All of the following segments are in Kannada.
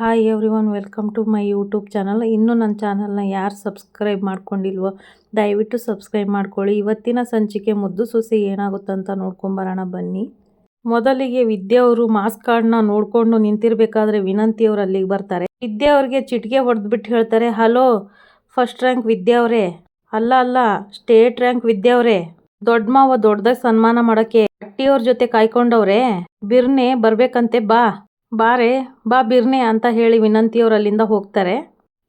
Hi everyone welcome to my YouTube channel ಇನ್ನೂ ನನ್ನ ಚಾನಲ್ನ ಯಾರು ಸಬ್ಸ್ಕ್ರೈಬ್ ಮಾಡ್ಕೊಂಡಿಲ್ವೋ, ದಯವಿಟ್ಟು ಸಬ್ಸ್ಕ್ರೈಬ್ ಮಾಡ್ಕೊಳ್ಳಿ. ಇವತ್ತಿನ ಸಂಚಿಕೆ ಮುದ್ದು ಸೊಸೆ ಏನಾಗುತ್ತಂತ ನೋಡ್ಕೊಂಬರೋಣ ಬನ್ನಿ. ಮೊದಲಿಗೆ ವಿದ್ಯೆ ಅವರು ಮಾಸ್ಕ್ ಕಾರ್ಡ್ನ ನೋಡ್ಕೊಂಡು ನಿಂತಿರ್ಬೇಕಾದ್ರೆ ವಿನಂತಿ ಅವ್ರು ಅಲ್ಲಿಗೆ ಬರ್ತಾರೆ. ವಿದ್ಯಾ ಅವ್ರಿಗೆ ಚಿಟಿಕೆ ಹೊಡೆದ್ಬಿಟ್ಟು ಹೇಳ್ತಾರೆ ಹಲೋ ಫಸ್ಟ್ ರ್ಯಾಂಕ್ ವಿದ್ಯಾ ಅಲ್ಲ ಅಲ್ಲ ಸ್ಟೇಟ್ ರ್ಯಾಂಕ್ ವಿದ್ಯಾ ಅವರೇ. ದೊಡ್ಡ ಮಾವ ದೊಡ್ಡದಾಗಿ ಸನ್ಮಾನ ಮಾಡೋಕ್ಕೆ ಅಟ್ಟಿಯವ್ರ ಜೊತೆ ಕಾಯ್ಕೊಂಡವ್ರೆ. ಬಿರ್ನೆ, ಬರ್ಬೇಕಂತೆ, ಬಾ. ಬಾರೆ, ಬಾ ಬಿರ್ನೆ ಅಂತ ಹೇಳಿ ವಿನಂತಿಯವ್ರು ಅಲ್ಲಿಂದ ಹೋಗ್ತಾರೆ.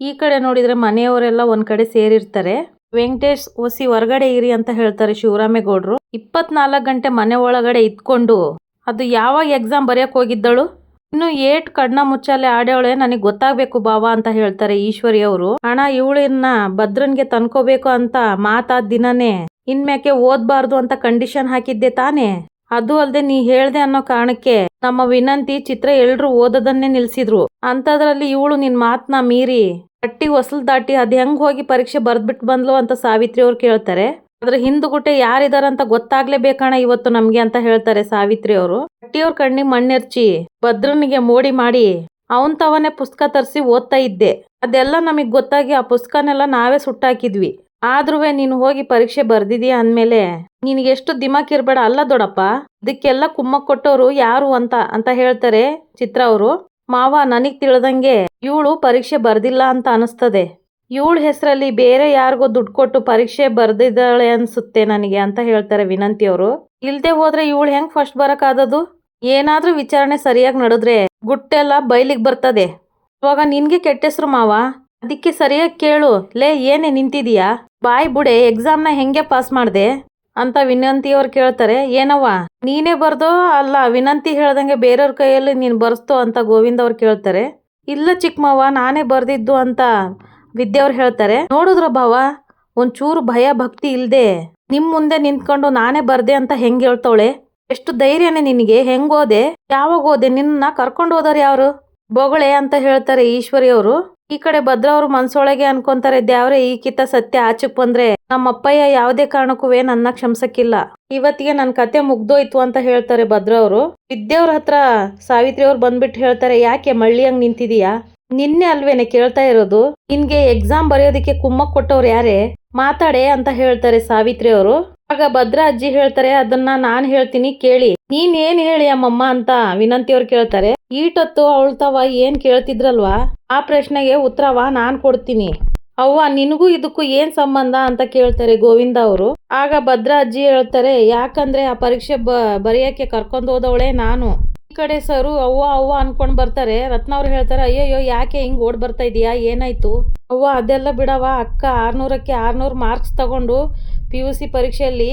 ಈ ಕಡೆ ನೋಡಿದ್ರೆ ಮನೆಯವರೆಲ್ಲ ಒಂದು ಕಡೆ ಸೇರಿರ್ತಾರೆ. ವೆಂಕಟೇಶ್ ಓಸಿ ಹೊರಗಡೆ ಇರಿ ಅಂತ ಹೇಳ್ತಾರೆ ಶಿವರಾಮೇಗೌಡರು. ಇಪ್ಪತ್ನಾಲ್ಕು ಗಂಟೆ ಮನೆ ಒಳಗಡೆ ಇದ್ಕೊಂಡು, ಅದು ಯಾವಾಗ ಎಕ್ಸಾಮ್ ಬರೆಯಕ್ ಹೋಗಿದ್ದಳು? ಇನ್ನು ಏಟ್ ಕಣ್ಣ ಮುಚ್ಚಾಲೆ ಆಡ್ಯವಳೆ ನನಗೆ ಗೊತ್ತಾಗಬೇಕು ಬಾವಾ ಅಂತ ಹೇಳ್ತಾರೆ ಈಶ್ವರಿ ಅವರು. ಹಣ ಇವಳನ್ನ ಭದ್ರನ್ಗೆ ತನ್ಕೋಬೇಕು ಅಂತ ಮಾತಾದ ದಿನನೇ, ಇನ್ಮ್ಯಾಕೆ ಓದಬಾರ್ದು ಅಂತ ಕಂಡೀಷನ್ ಹಾಕಿದ್ದೆ ತಾನೇ? ಅದು ಅಲ್ಲದೆ ನೀ ಹೇಳ್ದೆ ಅನ್ನೋ ಕಾರಣಕ್ಕೆ ನಮ್ಮ ವಿನಂತಿ ಚಿತ್ರ ಎಲ್ರು ಓದೋದನ್ನೇ ನಿಲ್ಸಿದ್ರು. ಅಂತದ್ರಲ್ಲಿ ಇವಳು ನಿನ್ ಮಾತ್ನ ಮೀರಿ ಕಟ್ಟಿ ಹೊಸಲ್ ದಾಟಿ ಅದ್ ಹೆಂಗ್ ಹೋಗಿ ಪರೀಕ್ಷೆ ಬರ್ದ್ಬಿಟ್ ಬಂದ್ಲು ಅಂತ ಸಾವಿತ್ರಿ ಅವ್ರು ಕೇಳ್ತಾರೆ. ಅದ್ರ ಹಿಂದುಗುಟೆ ಯಾರಿದಾರಂತ ಗೊತ್ತಾಗ್ಲೇಬೇಕಣ ಇವತ್ತು ನಮ್ಗೆ ಅಂತ ಹೇಳ್ತಾರೆ ಸಾವಿತ್ರಿ ಅವರು. ಕಟ್ಟಿಯವ್ರ ಕಣ್ಣಿಗೆ ಮಣ್ಣೆರ್ಚಿ ಭದ್ರನಿಗೆ ಮೋಡಿ ಮಾಡಿ ಅವನ್ ತವನೇ ಪುಸ್ತಕ ತರಿಸಿ ಓದ್ತಾ ಇದ್ದೆ. ಅದೆಲ್ಲ ನಮಗ್ ಗೊತ್ತಾಗಿ ಆ ಪುಸ್ತಕನೆಲ್ಲ ನಾವೇ ಸುಟ್ಟಾಕಿದ್ವಿ. ಆದ್ರೂ ನೀನು ಹೋಗಿ ಪರೀಕ್ಷೆ ಬರ್ದಿದೀಯ ಅಂದ್ಮೇಲೆ ನಿನಗೆ ಎಷ್ಟು ದಿಮಾಕ್ ಇರಬೇಡ ಅಲ್ಲ ದೊಡಪ್ಪ. ಇದಕ್ಕೆಲ್ಲ ಕುಮ್ಮಕ್ ಕೊಟ್ಟವರು ಯಾರು ಅಂತ ಅಂತ ಹೇಳ್ತಾರೆ ಚಿತ್ರ ಅವರು. ಮಾವ ನನಗ್ ತಿಳಿದಂಗೆ ಇವಳು ಪರೀಕ್ಷೆ ಬರ್ದಿಲ್ಲ ಅಂತ ಅನಿಸ್ತದೆ. ಇವಳ ಹೆಸರಲ್ಲಿ ಬೇರೆ ಯಾರಿಗೋ ದುಡ್ಡು ಕೊಟ್ಟು ಪರೀಕ್ಷೆ ಬರ್ದಿದ್ದಾಳೆ ಅನ್ಸುತ್ತೆ ನನಗೆ ಅಂತ ಹೇಳ್ತಾರೆ ವಿನಂತಿ ಅವರು. ಇಲ್ದೆ ಹೋದ್ರೆ ಇವಳು ಹೆಂಗ್ ಫಸ್ಟ್ ಬರಕಾದದು ಏನಾದ್ರೂ ವಿಚಾರಣೆ ಸರಿಯಾಗಿ ನಡೆದ್ರೆ ಗುಟ್ಟೆಲ್ಲ ಬೈಲಿಗ್ ಬರ್ತದೆ. ಇವಾಗ ನಿನ್ಗೆ ಕೆಟ್ಟ ಹೆಸರು ಮಾವ. ಅದಕ್ಕೆ ಸರಿಯಾಗಿ ಕೇಳು. ಲೇ, ಏನೇ ನಿಂತಿದೀಯಾ? ಬಾಯ್ ಬುಡೆ ಎಕ್ಸಾಮ್ನ ಹೆಂಗೆ ಪಾಸ್ ಮಾಡ್ದೆ? ಅಂತ ವಿನಂತಿ ಅವ್ರು ಕೇಳ್ತಾರೆ, ಏನವ್ವ? ನೀನೇ ಬರ್ದೋ ಅಲ್ಲ, ವಿನಂತಿ ಹೇಳ್ದಂಗೆ ಬೇರೆಯವ್ರ ಕೈಯಲ್ಲಿ ನೀನು ಬರ್ಸ್ತೋ ಅಂತ ಗೋವಿಂದ ಅವ್ರು ಕೇಳ್ತಾರೆ. ಇಲ್ಲ ಚಿಕ್ಕಮ್ಮವ್ವ ನಾನೇ ಬರ್ದಿದ್ದು ಅಂತ ವಿದ್ಯಾವ್ರು ಹೇಳ್ತಾರೆ. ನೋಡಿದ್ರ ಭಾವ, ಒಂಚೂರು ಭಯ ಭಕ್ತಿ ಇಲ್ಲದೆ ನಿಮ್ ಮುಂದೆ ನಿಂತ್ಕೊಂಡು ನಾನೇ ಬರ್ದೆ ಅಂತ ಹೆಂಗ್ ಹೇಳ್ತವಳೆ? ಎಷ್ಟು ಧೈರ್ಯನೇ ನಿನಗೆ, ಹೆಂಗ್ ಓದೆ ಯಾವಾಗ ಓದೆ ನಿನ್ನ ಕರ್ಕೊಂಡು ಹೋದವ್ರು ಯಾರು? ಬೊಗಳೆ ಅಂತ ಹೇಳ್ತಾರೆ ಈಶ್ವರಿ ಅವರು ಈ ಕಡೆ ಭದ್ರ ಅವರು ಮನ್ಸೊಳಗೆ ಅನ್ಕೊಂತಾರೆ ದ್ಯಾವ್ರೆ ಈ ಕಿತ್ತ ಸತ್ಯ ಆಚಕ್ ಬಂದ್ರೆ ನಮ್ಮ ಅಪ್ಪಯ್ಯ ಯಾವುದೇ ಕಾರಣಕ್ಕೂ ನನ್ನ ಕ್ಷಮಿಸಕ್ಕಿಲ್ಲ. ಇವತ್ತಿಗೆ ನನ್ ಕತೆ ಮುಗ್ದೋಯ್ತು ಅಂತ ಹೇಳ್ತಾರೆ ಭದ್ರ ಅವರು ವಿದ್ಯಾವ್ರ ಹತ್ರ ಸಾವಿತ್ರಿ ಅವ್ರು ಬಂದ್ಬಿಟ್ಟು ಹೇಳ್ತಾರೆ, ಯಾಕೆ ಮಳ್ಳಿಯಂಗ್ ನಿಂತಿದೀಯಾ? ನಿನ್ನೆ ಅಲ್ವೇನೆ ಕೇಳ್ತಾ ಇರೋದು? ನಿನ್ಗೆ ಎಕ್ಸಾಮ್ ಬರೆಯೋದಕ್ಕೆ ಕುಮ್ಮಕ್ ಕೊಟ್ಟವ್ರು ಯಾರೇ? ಮಾತಾಡೆ ಅಂತ ಹೇಳ್ತಾರೆ ಸಾವಿತ್ರಿ ಅವರು ಆಗ ಭದ್ರ ಅಜ್ಜಿ ಹೇಳ್ತಾರೆ, ಅದನ್ನ ನಾನ್ ಹೇಳ್ತೀನಿ, ಕೇಳಿ. ನೀನ್ ಏನ್ ಹೇಳಿ ಅಮ್ಮಮ್ಮ ಅಂತ ವಿನಂತಿ ಅವ್ರು ಕೇಳ್ತಾರೆ. ಈಟೊತ್ತು ಅವಳ್ತವ ಏನ್ ಕೇಳ್ತಿದ್ರಲ್ವಾ? ಆ ಪ್ರಶ್ನೆಗೆ ಉತ್ತರವ ನಾನ್ ಕೊಡ್ತೀನಿ. ಅವ್ವ, ನಿನಗೂ ಇದಕ್ಕೂ ಏನ್ ಸಂಬಂಧ ಅಂತ ಕೇಳ್ತಾರೆ ಗೋವಿಂದ ಅವರು. ಆಗ ಭದ್ರ ಅಜ್ಜಿ ಹೇಳ್ತಾರೆ, ಯಾಕಂದ್ರೆ ಆ ಪರೀಕ್ಷೆ ಬ, ಬರೆಯಕ್ಕೆ ಕರ್ಕೊಂಡು ಹೋದವಳೆ ನಾನು. ಈ ಕಡೆ ಸರು, ಅವ್ವ ಅವ್ವ ಅನ್ಕೊಂಡ್ ಬರ್ತಾರೆ. ರತ್ನ ಅವ್ರು ಹೇಳ್ತಾರೆ, ಅಯ್ಯಯ್ಯೋ, ಯಾಕೆ ಹಿಂಗ್ ಓಡ್ ಬರ್ತಾ ಇದೀಯಾ? ಏನಾಯ್ತು? ಅವ್ವ, ಅದೆಲ್ಲ ಬಿಡವ ಅಕ್ಕ ಆರ್ನೂರಕ್ಕೆ ಆರ್ನೂರು ಮಾರ್ಕ್ಸ್ ತಗೊಂಡು ಪಿ ಯು ಸಿ ಪರೀಕ್ಷೆಯಲ್ಲಿ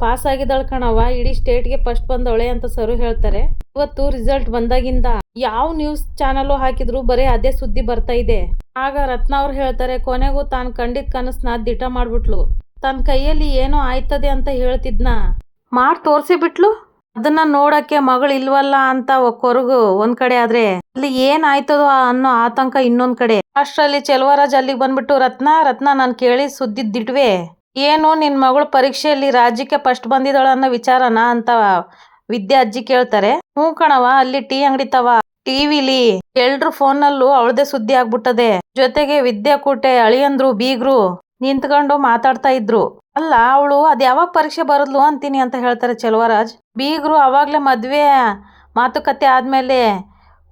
ಪಾಸ್ ಆಗಿದ್ದಾಳೆ ಕಣವ ಇಡೀ ಸ್ಟೇಟ್ಗೆ ಫಸ್ಟ್ ಬಂದವಳೆ ಅಂತ ಸರು ಹೇಳ್ತಾರೆ. ಇವತ್ತು ರಿಸಲ್ಟ್ ಬಂದಾಗಿಂದ ಯಾವ ನ್ಯೂಸ್ ಚಾನಲ್ ಹಾಕಿದ್ರು ಬರೀ ಅದೇ ಸುದ್ದಿ ಬರ್ತಾ ಇದೆ. ಆಗ ರತ್ನ ಅವ್ರು ಹೇಳ್ತಾರೆ, ಕೊನೆಗೂ ತಾನು ಕಂಡಿದ್ ಕನಸ್ನ ದಿಟ ಮಾಡ್ಬಿಟ್ಲು. ತನ್ನ ಕೈಯಲ್ಲಿ ಏನೋ ಆಯ್ತದೆ ಅಂತ ಹೇಳ್ತಿದ್ನ. ಮಾಡ್ ತೋರ್ಸಿ ಬಿಟ್ಲು? ಅದನ್ನ ನೋಡಕ್ಕೆ ಮಗಳು ಇಲ್ವಲ್ಲ ಅಂತ ಕೊರಗು ಒಂದ್ ಕಡೆ ಆದ್ರೆ. ಅಲ್ಲಿ ಏನ್ ಆಯ್ತದೋ ಅನ್ನೋ ಆತಂಕ ಇನ್ನೊಂದ್ ಕಡೆ. ಅಷ್ಟರಲ್ಲಿ ಚೆಲುವರಾಜ್ ಅಲ್ಲಿಗೆ ಬಂದ್ಬಿಟ್ಟು, ರತ್ನ ರತ್ನ, ನಾನು ಕೇಳಿ ಸುದ್ದಿದ್ದಿಟ್ವೆ ಏನು ನಿನ್ ಮಗಳು ಪರೀಕ್ಷೆಯಲ್ಲಿ ರಾಜ್ಯಕ್ಕೆ ಫಸ್ಟ್ ಬಂದಿದ್ದಾಳ ಅನ್ನೋ ವಿಚಾರನ ಅಂತ ವಿದ್ಯಾ ಅಜ್ಜಿ ಕೇಳ್ತಾರೆ. ಹ್ಞೂ ಕಣವ ಅಲ್ಲಿ ಟೀ ಅಂಗಡಿ ತವ ಟಿವಿಲಿ ಎಲ್ರು ಫೋನಲ್ಲೂ ಅವಳದೇ ಸುದ್ದಿ ಆಗ್ಬಿಟ್ಟದೆ. ಜೊತೆಗೆ ವಿದ್ಯಾ ಕೂಟೆ ಅಳಿಯಂದ್ರು, ಬೀಗ್ರು ನಿಂತ್ಕೊಂಡು ಮಾತಾಡ್ತಾ ಇದ್ರು. ಅಲ್ಲ, ಅವಳು ಅದ್ ಯಾವಾಗ ಪರೀಕ್ಷೆ ಬರದ್ಲು ಅಂತೀನಿ ಅಂತ ಹೇಳ್ತಾರೆ ಚೆಲುವರಾಜ್. ಬೀಗ್ರು ಅವಾಗ್ಲೇ ಮದ್ವೆ ಮಾತುಕತೆ ಆದ್ಮೇಲೆ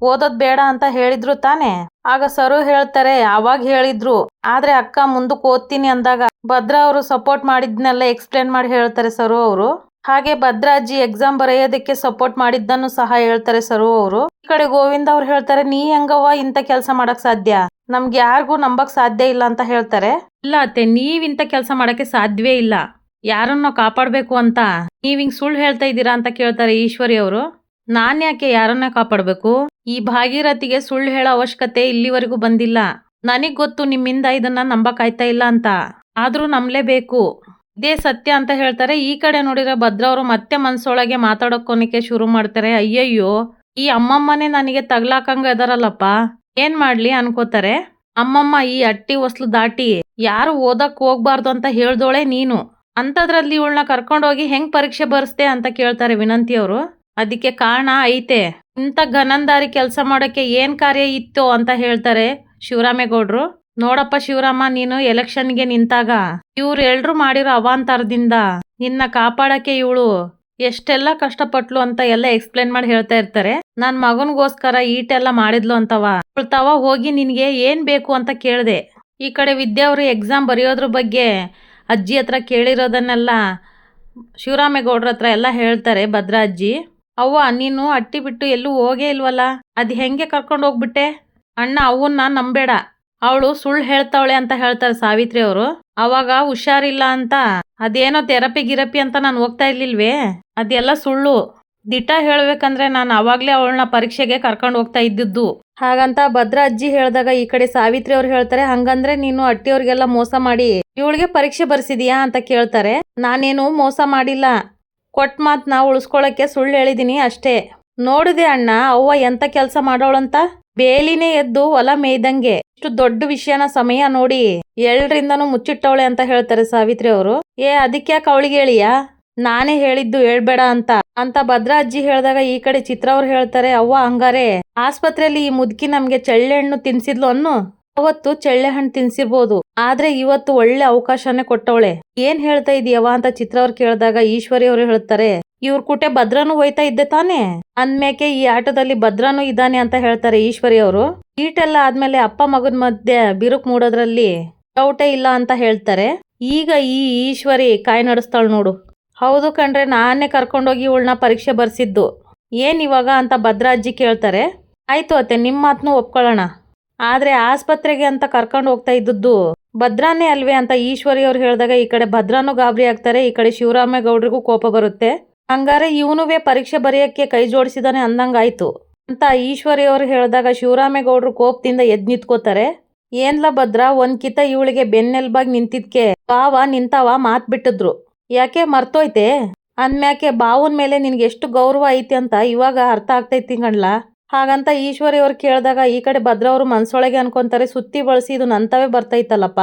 ಓದೋದ್ ಬೇಡ ಅಂತ ಹೇಳಿದ್ರು ತಾನೆ? ಆಗ ಸರು ಹೇಳ್ತಾರೆ, ಅವಾಗ ಹೇಳಿದ್ರು. ಆದ್ರೆ ಅಕ್ಕ ಮುಂದಕ್ಕೆ ಓದ್ತೀನಿ ಅಂದಾಗ ಭದ್ರಾ ಅವರು ಸಪೋರ್ಟ್ ಮಾಡಿದ್ನೆಲ್ಲ ಎಕ್ಸ್ಪ್ಲೇನ್ ಮಾಡಿ ಹೇಳ್ತಾರೆ ಸರು ಅವರು. ಹಾಗೆ ಭದ್ರಾಜಿ ಎಕ್ಸಾಮ್ ಬರೆಯೋದಕ್ಕೆ ಸಪೋರ್ಟ್ ಮಾಡಿದ್ದನ್ನು ಸಹ ಹೇಳ್ತಾರೆ ಸರು ಅವರು. ಈ ಕಡೆ ಗೋವಿಂದ ಅವ್ರು ಹೇಳ್ತಾರೆ, ನೀ ಹೆಂಗವ್ವ ಇಂಥ ಕೆಲಸ ಮಾಡಕ್ ಸಾಧ್ಯ? ನಮ್ಗೆ ಯಾರಿಗೂ ನಂಬಕ್ ಸಾಧ್ಯ ಇಲ್ಲ ಅಂತ ಹೇಳ್ತಾರೆ. ಇಲ್ಲ ಅತ್ತೆ, ನೀವ್ ಇಂಥ ಕೆಲಸ ಮಾಡಕ್ಕೆ ಸಾಧ್ಯವೇ ಇಲ್ಲ. ಯಾರನ್ನ ಕಾಪಾಡ್ಬೇಕು ಅಂತ? ನೀವ್ ಹಿಂಗ್ ಸುಳ್ಳು ಹೇಳ್ತಾ ಇದ್ದೀರಾ ಅಂತ ಕೇಳ್ತಾರೆ ಈಶ್ವರಿ ಅವರು. ನಾನ್ ಯಾಕೆ ಯಾರನ್ನ ಕಾಪಾಡ್ಬೇಕು? ಈ ಭಾಗೀರಥಿಗೆ ಸುಳ್ಳು ಹೇಳೋ ಅವಶ್ಯಕತೆ ಇಲ್ಲಿವರೆಗೂ ಬಂದಿಲ್ಲ. ನನಗ್ ಗೊತ್ತು ನಿಮ್ಮಿಂದ ಇದನ್ನ ನಂಬಕ್ ಆಯ್ತಾ ಇಲ್ಲ ಅಂತ. ಆದ್ರೂ ನಂಬಲೇಬೇಕು ಇದೇ ಸತ್ಯ ಅಂತ ಹೇಳ್ತಾರೆ. ಈ ಕಡೆ ನೋಡಿದ್ರೆ ಭದ್ರ ಅವರು ಮತ್ತೆ ಮನ್ಸೊಳಗೆ ಮಾತಾಡೋಕೋನಿಕೆ ಶುರು ಮಾಡ್ತಾರೆ. ಅಯ್ಯಯ್ಯೋ, ಈ ಅಮ್ಮಮ್ಮನೇ ನನಗೆ ತಗ್ಲಾಕಂಗ ಇದಾರಲ್ಲಪ್ಪ. ಏನ್ ಮಾಡ್ಲಿ ಅನ್ಕೋತಾರೆ. ಅಮ್ಮಮ್ಮ, ಈ ಅಟ್ಟಿ ಹೊಸ್ಲು ದಾಟಿ, ಯಾರು ಓದಕ್ ಹೋಗ್ಬಾರ್ದು ಅಂತ ಹೇಳ್ದೋಳೆ ನೀನು. ಅಂತದ್ರಲ್ಲಿ ಇವಳನ್ನ ಕರ್ಕೊಂಡೋಗಿ ಹೆಂಗ್ ಪರೀಕ್ಷೆ ಬರ್ಸ್ದೆ ಅಂತ ಕೇಳ್ತಾರೆ ವಿನಂತಿ ಅವರು. ಅದಕ್ಕೆ ಕಾರಣ ಐತೆ. ಇಂಥ ಘನಂದಾರಿ ಕೆಲಸ ಮಾಡೋಕ್ಕೆ ಏನ್ ಕಾರ್ಯ ಇತ್ತು ಅಂತ ಹೇಳ್ತಾರೆ. ಶಿವರಾಮೇಗೌಡ್ರು, ನೋಡಪ್ಪ ಶಿವರಾಮ, ನೀನು ಎಲೆಕ್ಷನ್ಗೆ ನಿಂತಾಗ ಎಲ್ರು ಮಾಡಿರೋ ಅವಾಂತರದಿಂದ ನಿನ್ನ ಕಾಪಾಡಕ್ಕೆ ಇವಳು ಎಷ್ಟೆಲ್ಲ ಕಷ್ಟಪಟ್ಲು ಅಂತ ಎಲ್ಲ ಎಕ್ಸ್ಪ್ಲೇನ್ ಮಾಡಿ ಹೇಳ್ತಾ ಇರ್ತಾರೆ. ನನ್ ಮಗನ್ಗೋಸ್ಕರ ಈಟೆಲ್ಲ ಮಾಡಿದ್ಲು ಅಂತವ. ತವ ಹೋಗಿ ನಿನ್ಗೆ ಏನ್ ಬೇಕು ಅಂತ ಕೇಳ್ದೆ. ಈ ಕಡೆ ವಿದ್ಯಾ ಅವರು ಎಕ್ಸಾಮ್ ಬರೆಯೋದ್ರ ಬಗ್ಗೆ ಅಜ್ಜಿ ಹತ್ರ ಕೇಳಿರೋದನ್ನೆಲ್ಲ ಶಿವರಾಮೇಗೌಡ್ರ ಹತ್ರ ಎಲ್ಲ ಹೇಳ್ತಾರೆ ಭದ್ರಾ ಅಜ್ಜಿ ಅವ್ವ, ನೀನು ಅಟ್ಟಿ ಬಿಟ್ಟು ಎಲ್ಲೂ ಹೋಗೇ ಇಲ್ವಲ್ಲ? ಅದ್ ಹೆಂಗೆ ಕರ್ಕೊಂಡು ಹೋಗ್ಬಿಟ್ಟೆ ಅಣ್ಣ ಅವನ್ನ ನಂಬೇಡ. ಅವಳು ಸುಳ್ಳು ಹೇಳ್ತಾವಳೆ ಅಂತ ಹೇಳ್ತಾರೆ ಸಾವಿತ್ರಿ ಅವರು. ಅವಾಗ ಹುಷಾರಿಲ್ಲ ಅಂತ, ಅದೇನೋ ಥೆರಪಿ ಗಿರಪಿ ಅಂತ ನಾನು ಹೋಗ್ತಾ ಇರ್ಲಿಲ್ವೇ? ಅದೆಲ್ಲ ಸುಳ್ಳು. ದಿಟ ಹೇಳ್ಬೇಕಂದ್ರೆ ನಾನು ಅವಾಗ್ಲೇ ಅವಳನ್ನ ಪರೀಕ್ಷೆಗೆ ಕರ್ಕೊಂಡು ಹೋಗ್ತಾ ಇದ್ದಿದ್ದು. ಹಾಗಂತ ಭದ್ರ ಅಜ್ಜಿ ಹೇಳಿದಾಗ ಈ ಕಡೆ ಸಾವಿತ್ರಿ ಅವ್ರು ಹೇಳ್ತಾರೆ, ಹಂಗಂದ್ರೆ ನೀನು ಅಟ್ಟಿಯವ್ರಿಗೆಲ್ಲ ಮೋಸ ಮಾಡಿ, ಇವಳಿಗೆ ಪರೀಕ್ಷೆ ಬರ್ಸಿದೀಯಾ? ಅಂತ ಕೇಳ್ತಾರೆ. ನಾನೇನು ಮೋಸ ಮಾಡಿಲ್ಲ. ಕೊಟ್ಟ ಮಾತ್ನ ಉಳಿಸ್ಕೊಳಕ್ಕೆ ಸುಳ್ಳು ಹೇಳಿದೀನಿ ಅಷ್ಟೇ. ನೋಡಿದೆ ಅಣ್ಣ, ಅವ್ವ ಎಂತ ಕೆಲಸ ಮಾಡೋಳಂತ? ಬೇಲಿನೇ ಎದ್ದು ಹೊಲ ಮೇಯ್ದಂಗೆ ಇಷ್ಟು ದೊಡ್ಡ ವಿಷಯನ ಸಮಯ ನೋಡಿ ಎಲ್ರಿಂದನೂ ಮುಚ್ಚಿಟ್ಟವಳೆ ಅಂತ ಹೇಳ್ತಾರೆ ಸಾವಿತ್ರಿ ಅವರು. ಏ ಅದಕ್ಯಾಕೆ ಅವಳಿಗೆ ಹೇಳಿಯಾ? ನಾನೇ ಹೇಳಿದ್ದು ಹೇಳ್ಬೇಡ ಅಂತ. ಅಂತ ಭದ್ರಾ ಅಜ್ಜಿ ಹೇಳ್ದಾಗ ಈ ಕಡೆ ಚಿತ್ರ ಅವ್ರು ಹೇಳ್ತಾರೆ, ಅವ್ವ ಹಂಗಾರೆ ಆಸ್ಪತ್ರೆಯಲ್ಲಿ ಈ ಮುದುಕಿ ನಮ್ಗೆ ಚಳ್ಳೆಹಣ್ಣು ತಿನ್ಸಿದ್ಲು ಅನ್ನು? ಅವತ್ತು ಚಳ್ಳೆಹಣ್ಣು ತಿನ್ಸಿರ್ಬೋದು, ಆದ್ರೆ ಇವತ್ತು ಒಳ್ಳೆ ಅವಕಾಶನೇ ಕೊಟ್ಟವಳೆ. ಏನ್ ಹೇಳ್ತಾ ಇದೀಯವ ಅಂತ ಚಿತ್ರ ಅವ್ರು ಕೇಳಿದಾಗ ಈಶ್ವರಿ ಅವರು ಹೇಳ್ತಾರೆ ಇವ್ರ ಕುಟೆ ಭದ್ರನು ಹೋಯ್ತಾ ಇದ್ದೆ ತಾನೇ? ಅಂದ್ಮೇಕೆ ಈ ಆಟದಲ್ಲಿ ಭದ್ರನು ಇದ್ದಾನೆ ಅಂತ ಹೇಳ್ತಾರೆ ಈಶ್ವರಿ ಅವರು. ಈಟೆಲ್ಲ ಆದ್ಮೇಲೆ ಅಪ್ಪ ಮಗನ ಮಧ್ಯೆ ಬಿರುಕು ಮೂಡೋದ್ರಲ್ಲಿ ಡೌಟೇ ಇಲ್ಲ ಅಂತ ಹೇಳ್ತಾರೆ. ಈಗ ಈ ಈಶ್ವರಿ ಕಾಯಿ ನಡೆಸ್ತಾಳು ನೋಡು. ಹೌದು ಕಣ್ರೆ, ನಾನೇ ಕರ್ಕೊಂಡೋಗಿ ಇವಳನ್ನ ಪರೀಕ್ಷೆ ಬರ್ಸಿದ್ದು. ಏನ್ ಇವಾಗ ಅಂತ ಭದ್ರಾಜ್ಜಿ ಕೇಳ್ತಾರೆ. ಆಯ್ತು ಅತ್ತೆ ನಿಮ್ಮ ಮಾತನ್ನು ಒಪ್ಕೊಳ್ಳೋಣ ಆದ್ರೆ ಆಸ್ಪತ್ರೆಗೆ ಅಂತ ಕರ್ಕೊಂಡು ಹೋಗ್ತಾ ಇದ್ದದ್ದು ಭದ್ರಾನೇ ಅಲ್ವೇ ಅಂತ ಈಶ್ವರಿ ಅವ್ರು ಹೇಳಿದಾಗ ಈ ಕಡೆ ಭದ್ರಾನು ಗಾಬರಿ ಆಗ್ತಾರೆ, ಈ ಕಡೆ ಶಿವರಾಮೇಗೌಡ್ರಿಗೂ ಕೋಪ ಬರುತ್ತೆ. ಹಂಗಾರೆ ಇವನುವೇ ಪರೀಕ್ಷೆ ಬರೆಯಕ್ಕೆ ಕೈ ಜೋಡಿಸಿದಾನೆ ಅಂದಂಗಾಯ್ತು. ಅಂತ ಈಶ್ವರಿಯವರು ಹೇಳಿದಾಗ ಶಿವರಾಮೇಗೌಡರು ಕೋಪದಿಂದ ಎದ್ ನಿಂತ್ಕೋತಾರೆ. ಏನ್ಲ ಭದ್ರ, ಒಂದ್ ಕಿತ ಇವಳಿಗೆ ಬೆನ್ನೆಲ್ಬಾಗ್ ನಿಂತಿದ್ಕೆ. ಬಾವ, ನಿಂತಾವ, ಮಾತ್ ಬಿಟ್ಟಿದ್ರು. ಯಾಕೆ ಮರ್ತೋಯ್ತೆ? ಅಂದ್ಮ್ಯಾಕೆ ಬಾವನ್ ಮೇಲೆ ನಿನ್ಗೆ ಎಷ್ಟು ಗೌರವ ಐತಿ ಅಂತ ಇವಾಗ ಅರ್ಥ ಆಗ್ತೈತಿ ಕಣ್ಲ? ಹಾಗಂತ ಈಶ್ವರಿ ಅವ್ರು ಕೇಳಿದಾಗ ಈ ಕಡೆ ಭದ್ರ ಅವರು ಮನ್ಸೊಳಗೆ ಅನ್ಕೊಂತಾರೆ, ಸುತ್ತಿ ಬಳಸಿ ಇದು ನಂತವೇ ಬರ್ತೈತಲ್ಲಪ್ಪ.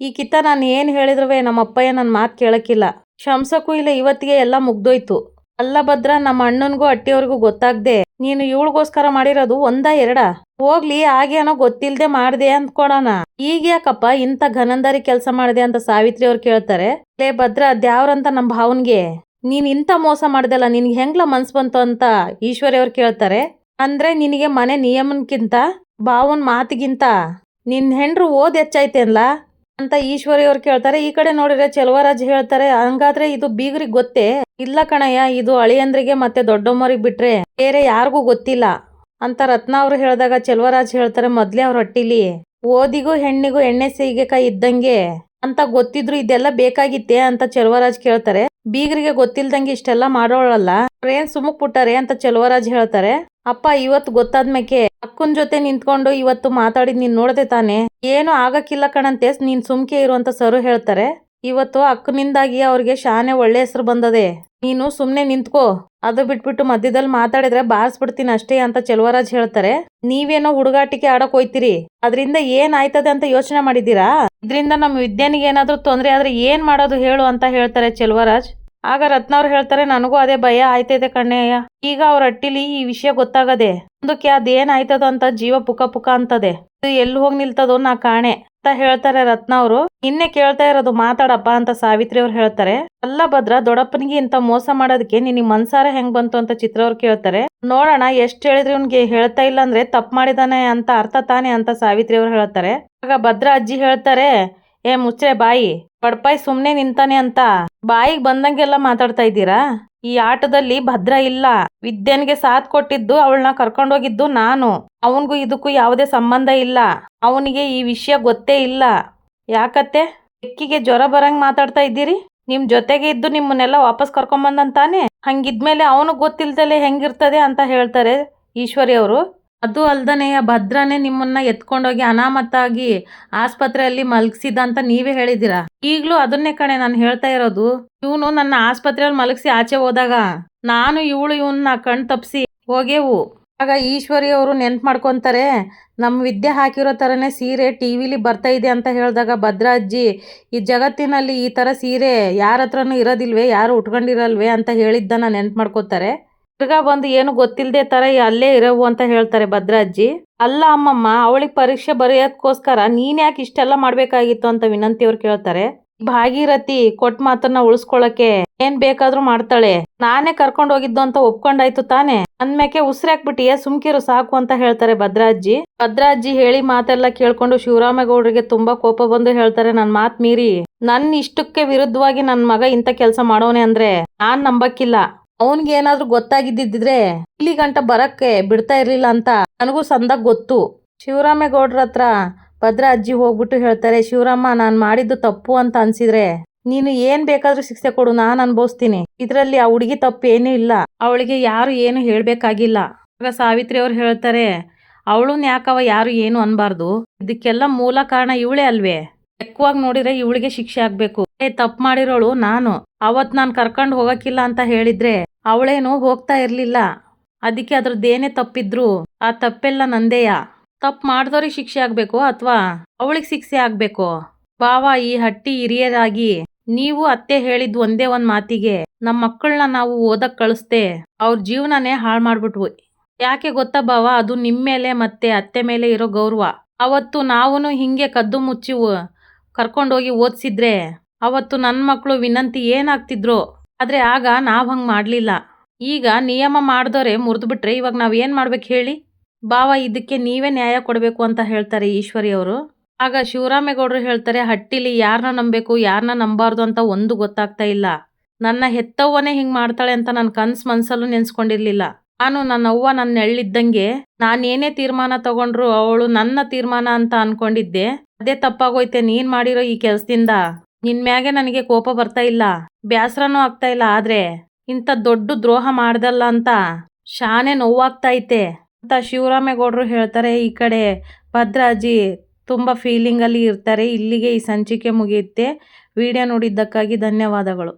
ಈ ಕಿತ್ತ ನಾನು ಏನ್ ಹೇಳಿದ್ರುವೆ ನಮ್ಮ ಅಪ್ಪಯ್ಯ ನನ್ನ ಮಾತು ಕೇಳಕ್ಕಿಲ್ಲ. ಶಂಸಕ್ಕೂ ಇಲ್ಲ, ಇವತ್ತಿಗೆ ಎಲ್ಲ ಮುಗ್ದೋಯ್ತು. ಅಲ್ಲ ಭದ್ರ, ನಮ್ಮ ಅಣ್ಣನ್ಗೂ ಅಟ್ಟಿಯವ್ರಿಗೂ ಗೊತ್ತಾಗ್ದೆ, ನೀನು ಇವಳಿಗೋಸ್ಕರ ಮಾಡಿರೋದು ಒಂದ ಎರಡ? ಹೋಗ್ಲಿ ಆಗೇನೋ ಗೊತ್ತಿಲ್ದೆ ಮಾಡ್ದೆ ಅಂದ್ಕೊಳೋಣ. ಈಗ ಯಾಕಪ್ಪ ಇಂಥ ಘನಂದರಿ ಕೆಲಸ ಮಾಡಿದೆ ಅಂತ ಸಾವಿತ್ರಿ ಅವ್ರು ಕೇಳ್ತಾರೆ? ಲೇ ಭದ್ರ ದ್ಯಾವ್ರಂತ ನಮ್ಮ ಭಾವನ್ಗೆ? ನೀನ್ ಇಂಥ ಮೋಸ ಮಾಡ್ದಲ್ಲ ನಿನ್ಗೆ ಹೆಂಗ್ಲ ಮನ್ಸ್ ಬಂತು ಅಂತ ಈಶ್ವರಿ ಅವ್ರು ಕೇಳ್ತಾರೆ. ಅಂದ್ರೆ ನಿನಗೆ ಮನೆ ನಿಯಮನ್ಕಿಂತ, ಭಾವನ್ ಮಾತಿಗಿಂತ, ನಿನ್ ಹೆಂಡ್ರು ಓದ್ ಹೆಚ್ಚೈತೇನ್ಲ ಅಂತ ಈಶ್ವರಿ ಅವ್ರು ಕೇಳ್ತಾರೆ. ಈ ಕಡೆ ನೋಡಿದ್ರೆ ಚೆಲುವರಾಜ್ ಹೇಳ್ತಾರೆ, ಹಂಗಾದ್ರೆ ಇದು ಬೀಗ್ರಿಗೆ ಗೊತ್ತೇ? ಇಲ್ಲ ಕಣಯ್ಯ, ಇದು ಅಳಿಯಂದ್ರಿಗೆ ಮತ್ತೆ ದೊಡ್ಡಮ್ಮರಿಗೆ ಬಿಟ್ರೆ ಬೇರೆ ಯಾರಿಗೂ ಗೊತ್ತಿಲ್ಲ ಅಂತ ರತ್ನ ಅವ್ರು ಹೇಳಿದಾಗ ಚೆಲುವರಾಜ್ ಹೇಳ್ತಾರೆ, ಮೊದ್ಲೇ ಅವ್ರ ಹೊಟ್ಟಿಲಿ ಓದಿಗೂ ಹೆಣ್ಣಿಗೂ ಎಣ್ಣೆ ಕೈ ಇದ್ದಂಗೆ ಅಂತ ಗೊತ್ತಿದ್ರು ಇದೆಲ್ಲ ಬೇಕಾಗಿತ್ತೆ? ಅಂತ ಚೆಲುವರಾಜ್ ಕೇಳ್ತಾರೆ. ಬೀಗರಿಗೆ ಗೊತ್ತಿಲ್ದಂಗೆ ಇಷ್ಟೆಲ್ಲ ಮಾಡೋಳಲ್ಲ ಟ್ರೇನ್ ಸುಮುಕ್ ಪುಟ್ಟಾರೆ? ಅಂತ ಚೆಲುವರಾಜ್ ಹೇಳ್ತಾರೆ. ಅಪ್ಪ, ಇವತ್ತು ಗೊತ್ತಾದ್ಮೇಕೆ? ಅಕ್ಕನ್ ಜೊತೆ ನಿಂತ್ಕೊಂಡು ಇವತ್ತು ಮಾತಾಡಿದ್ ನೀನ್ ನೋಡದೆ ತಾನೆ? ಏನು ಆಗಕ್ಕಿಲ್ಲ ಕಣಂತೆ, ನೀನ್ ಸುಮ್ಕೆ ಇರುವಂತ ಸರು ಹೇಳ್ತಾರೆ. ಇವತ್ತು ಅಕ್ಕನಿಂದಾಗಿ ಅವ್ರಿಗೆ ಶಾನೆ ಒಳ್ಳೆ ಹೆಸರು ಬಂದದೆ. ನೀನು ಸುಮ್ನೆ ನಿಂತ್ಕೋ. ಅದು ಬಿಟ್ಬಿಟ್ಟು ಮಧ್ಯದಲ್ಲಿ ಮಾತಾಡಿದ್ರೆ ಬಾರಿಸ್ಬಿಡ್ತೀನಿ ಅಷ್ಟೇ ಅಂತ ಚೆಲುವರಾಜ್ ಹೇಳ್ತಾರೆ. ನೀವೇನೋ ಹುಡುಗಾಟಿಕೆ ಆಡಕ್ ಹೋಯ್ತಿರಿ. ಅದರಿಂದ ಏನ್ ಆಯ್ತದೆ ಅಂತ ಯೋಚನೆ ಮಾಡಿದ್ದೀರಾ? ಇದರಿಂದ ನಮ್ಮ ವಿದ್ಯಾನಿಗೆ ಏನಾದ್ರೂ ತೊಂದ್ರೆ ಆದ್ರೆ ಏನ್ ಮಾಡೋದು ಹೇಳು ಅಂತ ಹೇಳ್ತಾರೆ ಚೆಲುವರಾಜ್. ಆಗ ರತ್ನವ್ರು ಹೇಳ್ತಾರೆ, ನನಗೂ ಅದೇ ಭಯ ಆಯ್ತೈತೆ ಕಣ್ಣಯ್ಯ ಈಗ ಅವ್ರ ಅಟ್ಟಿಲಿ ಈ ವಿಷಯ ಗೊತ್ತಾಗದೆ, ಮುಂದಕ್ಕೆ ಅದೇನ್ ಆಯ್ತದ ಅಂತ ಜೀವ ಪುಕ ಪುಕ ಅಂತದೆ. ಇದು ಎಲ್ಲಿ ಹೋಗಿ ನಿಲ್ತದೋ ನಾ ಕಾಣೆ, ಅಂತ ಹೇಳ್ತಾರೆ ರತ್ನ ಅವರು ನಿನ್ನೆ ಕೇಳ್ತಾ ಇರೋದು ಮಾತಾಡಪ್ಪ ಅಂತ ಸಾವಿತ್ರಿ ಅವ್ರು ಹೇಳ್ತಾರೆ. ಅಲ್ಲ ಭದ್ರ, ದೊಡ್ಡಪ್ಪನಿಗೆ ಇಂತ ಮೋಸ ಮಾಡೋದಕ್ಕೆ ನಿನಗೆ ಮನ್ಸಾರ ಹೆಂಗ್ ಬಂತು ಅಂತ ಚಿತ್ರ ಅವ್ರು ಕೇಳ್ತಾರೆ. ನೋಡೋಣ, ಎಷ್ಟ್ ಹೇಳಿದ್ರೆ ಇವ್ನಿಗೆ ಹೇಳ್ತಾ ಇಲ್ಲ ಅಂದ್ರೆ ತಪ್ಪು ಮಾಡಿದಾನೆ ಅಂತ ಅರ್ಥ ತಾನೆ ಅಂತ ಸಾವಿತ್ರಿ ಅವ್ರು ಹೇಳ್ತಾರೆ. ಆಗ ಭದ್ರ ಅಜ್ಜಿ ಹೇಳ್ತಾರೆ ಏ ಮುಚ್ಚೆ ಬಾಯಿ, ಪಡ್ಪಾಯಿ ಸುಮ್ನೆ ನಿಂತಾನೆ ಅಂತ. ಬಾಯಿಗೆ ಬಂದಂಗೆಲ್ಲ ಮಾತಾಡ್ತಾ ಇದ್ದೀರಾ? ಈ ಆಟದಲ್ಲಿ ಭದ್ರ ಇಲ್ಲ. ವಿದ್ಯನ್ಗೆ ಸಾಥ್ ಕೊಟ್ಟಿದ್ದು ಅವಳನ್ನ ಕರ್ಕೊಂಡೋಗಿದ್ದು ನಾನು. ಅವನಿಗೂ ಇದಕ್ಕೂ ಯಾವುದೇ ಸಂಬಂಧ ಇಲ್ಲ. ಅವನಿಗೆ ಈ ವಿಷಯ ಗೊತ್ತೇ ಇಲ್ಲ. ಯಾಕತ್ತೆ? ಬೆಕ್ಕಿಗೆ ಜ್ವರ ಬರಂಗ್ ಮಾತಾಡ್ತಾ ಇದ್ದೀರಿ? ನಿಮ್ ಜೊತೆಗೆ ಇದ್ದು ನಿಮ್ಮನ್ನೆಲ್ಲ ವಾಪಸ್ ಕರ್ಕೊಂಬಂದಂತಾನೆ? ಹಂಗಿದ್ಮೇಲೆ ಅವನಿಗೆ ಗೊತ್ತಿಲ್ದಲೆ ಹೆಂಗಿರ್ತದೆ ಅಂತ ಹೇಳ್ತಾರೆ ಈಶ್ವರಿ ಅವರು. ಅದು ಅಲ್ದನೆಯ ಭದ್ರನೇ ನಿಮ್ಮನ್ನ ಎತ್ಕೊಂಡೋಗಿ ಅನಾಮತ್ತಾಗಿ ಆಸ್ಪತ್ರೆಯಲ್ಲಿ ಮಲಗಿಸಿದ ಅಂತ ನೀವೇ ಹೇಳಿದ್ದೀರಾ? ಈಗಲೂ ಅದನ್ನೇ ಕಣೆ ನಾನು ಹೇಳ್ತಾ ಇರೋದು. ಇವನು ನನ್ನ ಆಸ್ಪತ್ರೆಯಲ್ಲಿ ಮಲಗಿಸಿ ಆಚೆ ಹೋದಾಗ ನಾನು ಇವಳು ಇವನ್ನ ಕಣ್ ತಪ್ಸಿ ಹೋಗೆವು. ಆಗ ಈಶ್ವರಿ ಅವರು ನೆನ್ಪು ಮಾಡ್ಕೊಂತಾರೆ ನಮ್ಮ ವಿದ್ಯೆ ಹಾಕಿರೋ ಥರನೇ ಸೀರೆ ಟಿ ವಿಲಿ ಬರ್ತಾ ಇದೆ ಅಂತ ಹೇಳಿದಾಗ ಭದ್ರಾಜ್ಜಿ, ಈ ಜಗತ್ತಿನಲ್ಲಿ ಈ ಥರ ಸೀರೆ ಯಾರ ಹತ್ರನೂ ಇರೋದಿಲ್ವೇ, ಯಾರು ಉಟ್ಕೊಂಡಿರಲ್ವೇ ಅಂತ ಹೇಳಿದ್ದನ್ನ ನೆನ್ಪು ಮಾಡ್ಕೋತಾರೆ. ತಿರ್ಗಾ ಬಂದು ಏನು ಗೊತ್ತಿಲ್ಲದೆ ತರ ಅಲ್ಲೇ ಇರವು ಅಂತ ಹೇಳ್ತಾರೆ ಭದ್ರಾಜ್ಜಿ. ಅಲ್ಲ ಅಮ್ಮಮ್ಮ, ಅವಳಿಗೆ ಪರೀಕ್ಷೆ ಬರೆಯೋದಕ್ಕೋಸ್ಕರ ನೀನ್ ಯಾಕೆ ಇಷ್ಟೆಲ್ಲ ಮಾಡ್ಬೇಕಾಗಿತ್ತು ಅಂತ ವಿನಂತಿ ಅವ್ರು ಕೇಳ್ತಾರೆ. ಭಾಗೀರಥಿ, ಕೊಟ್ ಮಾತನ್ನ ಉಳಿಸ್ಕೊಳಕ್ಕೆ ಏನ್ ಬೇಕಾದ್ರೂ ಮಾಡ್ತಾಳೆ. ನಾನೇ ಕರ್ಕೊಂಡ್ ಹೋಗಿದ್ದು ಅಂತ ಒಪ್ಕೊಂಡಾಯ್ತು ತಾನೆ? ಅಂದ್ಮೇಕೆ ಉಸಿರಾಕ್ಬಿಟ್ಟಿಯೇ ಸುಮ್ಕಿರು ಸಾಕು ಅಂತ ಹೇಳ್ತಾರೆ ಭದ್ರಾಜ್ಜಿ. ಭದ್ರಾಜ್ಜಿ ಹೇಳಿ ಮಾತೆಲ್ಲ ಕೇಳ್ಕೊಂಡು ಶಿವರಾಮೇಗೌಡರಿಗೆ ತುಂಬಾ ಕೋಪ ಬಂದು ಹೇಳ್ತಾರೆ, ನನ್ ಮಾತ್ ಮೀರಿ. ನನ್ ಇಷ್ಟಕ್ಕೆ ವಿರುದ್ಧವಾಗಿ ನನ್ ಮಗ ಇಂತ ಕೆಲಸ ಮಾಡೋನೆ ಅಂದ್ರೆ ನಾನ್ ನಂಬಕ್ಕಿಲ್ಲ. ಅವನ್ಗೆ ಏನಾದ್ರೂ ಗೊತ್ತಾಗಿದ್ದಿದ್ರೆ ಇಲ್ಲಿ ಗಂಟ ಬರಕ್ಕೆ ಬಿಡ್ತಾ ಇರ್ಲಿಲ್ಲ ಅಂತ ನನಗೂ ಸಂದಾಗ ಗೊತ್ತು. ಶಿವರಾಮೇಗೌಡ್ರ ಹತ್ರ ಭದ್ರ ಅಜ್ಜಿ ಹೋಗ್ಬಿಟ್ಟು ಹೇಳ್ತಾರೆ, ಶಿವರಾಮ, ನಾನ್ ಮಾಡಿದ್ದು ತಪ್ಪು ಅಂತ ಅನ್ಸಿದ್ರೆ ನೀನು ಏನ್ ಬೇಕಾದ್ರೂ ಶಿಕ್ಷೆ ಕೊಡು, ನಾನು ಅನ್ಭವಿಸ್ತೀನಿ. ಇದ್ರಲ್ಲಿ ಆ ಹುಡುಗಿ ತಪ್ಪು ಏನೂ ಇಲ್ಲ. ಅವಳಿಗೆ ಯಾರು ಏನು ಹೇಳ್ಬೇಕಾಗಿಲ್ಲ. ಆಗ ಸಾವಿತ್ರಿ ಅವ್ರು ಹೇಳ್ತಾರೆ, ಅವಳು ಯಾಕವ ಯಾರು ಏನು ಅನ್ಬಾರ್ದು. ಇದಕ್ಕೆಲ್ಲ ಮೂಲ ಕಾರಣ ಇವಳೇ ಅಲ್ವೇ? ಲೆಕ್ಕವಾಗಿ ನೋಡಿದ್ರೆ ಇವಳಿಗೆ ಶಿಕ್ಷೆ ಆಗ್ಬೇಕು. ಏ, ತಪ್ಪು ಮಾಡಿರೋಳು ನಾನು. ಅವತ್ ನಾನ್ ಕರ್ಕೊಂಡ್ ಹೋಗಕ್ಕಿಲ್ಲ ಅಂತ ಹೇಳಿದ್ರೆ ಅವಳೇನು ಹೋಗ್ತಾ ಇರ್ಲಿಲ್ಲ. ಅದಕ್ಕೆ ಅದ್ರದ್ದೇನೇ ತಪ್ಪಿದ್ರು ಆ ತಪ್ಪೆಲ್ಲ ನಂದೇಯ. ತಪ್ಪು ಮಾಡ್ದವ್ರಿಗೆ ಶಿಕ್ಷೆ ಆಗ್ಬೇಕು ಅಥವಾ ಅವಳಿಗೆ ಶಿಕ್ಷೆ ಆಗ್ಬೇಕು? ಬಾವ ಈ ಹಟ್ಟಿ ಹಿರಿಯರಾಗಿ ನೀವು ಅತ್ತೆ ಹೇಳಿದ್ ಒಂದೇ ಒಂದ್ ಮಾತಿಗೆ ನಮ್ಮ ಮಕ್ಕಳನ್ನ ನಾವು ಓದಕ್ ಕಳಿಸ್ದೆ ಅವ್ರ ಜೀವನನೇ ಹಾಳು ಮಾಡ್ಬಿಟ್ವು. ಯಾಕೆ ಗೊತ್ತಾ ಬಾವ ಅದು ನಿಮ್ಮ ಮೇಲೆ ಮತ್ತೆ ಅತ್ತೆ ಮೇಲೆ ಇರೋ ಗೌರವ. ಅವತ್ತು ನಾವುನು ಹಿಂಗೆ ಕದ್ದು ಮುಚ್ಚಿ ಕರ್ಕೊಂಡೋಗಿ ಓದಿಸಿದ್ರೆ ಅವತ್ತು ನನ್ನ ಮಕ್ಕಳು ವಿನಂತಿ ಏನಾಗ್ತಿದ್ರು, ಆದರೆ ಆಗ ನಾವು ಹಂಗೆ ಮಾಡಲಿಲ್ಲ. ಈಗ ನಿಯಮ ಮಾಡಿದವರೇ ಮುರಿದು ಬಿಟ್ರೆ ಇವಾಗ ನಾವು ಏನು ಮಾಡ್ಬೇಕು ಹೇಳಿ? ಬಾವ ಇದಕ್ಕೆ ನೀವೇ ನ್ಯಾಯ ಕೊಡಬೇಕು ಅಂತ ಹೇಳ್ತಾರೆ ಈಶ್ವರಿ ಅವರು. ಆಗ ಶಿವರಾಮೇಗೌಡರು ಹೇಳ್ತಾರೆ, ಹಟ್ಟಿಲಿ ಯಾರನ್ನ ನಂಬಬೇಕು ಯಾರನ್ನ ನಂಬಾರ್ದು ಅಂತ ಒಂದು ಗೊತ್ತಾಗ್ತಾ ಇಲ್ಲ. ನನ್ನ ಹೆತ್ತವ್ವನೇ ಹಿಂಗೆ ಮಾಡ್ತಾಳೆ ಅಂತ ನನ್ನ ಕನ್ಸು ಮನಸಲ್ಲೂ ನೆನೆಸ್ಕೊಂಡಿರ್ಲಿಲ್ಲ. ನಾನು ನನ್ನ ಅವ್ವ ನನ್ನ ನೆಳ್ಳಿದ್ದಂಗೆ ನಾನೇನೇ ತೀರ್ಮಾನ ತಗೊಂಡ್ರು ಅವಳು ನನ್ನ ತೀರ್ಮಾನ ಅಂತ ಅನ್ಕೊಂಡಿದ್ದೆ. ಅದೇ ತಪ್ಪಾಗೋಯ್ತೆ ನೀನ್ ಮಾಡಿರೋ ಈ ಕೆಲ್ಸದಿಂದ. ನಿನ್ ಮ್ಯಾಗೆ ನನಗೆ ಕೋಪ ಬರ್ತಾ ಇಲ್ಲ. ಬ್ಯಾಸರನೂ ಆಗ್ತಾ ಇಲ್ಲ, ಆದ್ರೆ ಇಂಥ ದೊಡ್ಡ ದ್ರೋಹ ಮಾಡ್ದಲ್ಲ ಅಂತ ಶಾನೆ ನೋವಾಗ್ತಾ ಐತೆ. ಅಂತ ಶಿವರಾಮೇಗೌಡರು ಹೇಳ್ತಾರೆ, ಈ ಕಡೆ ಭದ್ರಾಜಿ ತುಂಬ ಫೀಲಿಂಗಲ್ಲಿ ಇರ್ತಾರೆ. ಇಲ್ಲಿಗೆ ಈ ಸಂಚಿಕೆ ಮುಗಿಯುತ್ತೆ. ವಿಡಿಯೋ ನೋಡಿದ್ದಕ್ಕಾಗಿ ಧನ್ಯವಾದಗಳು.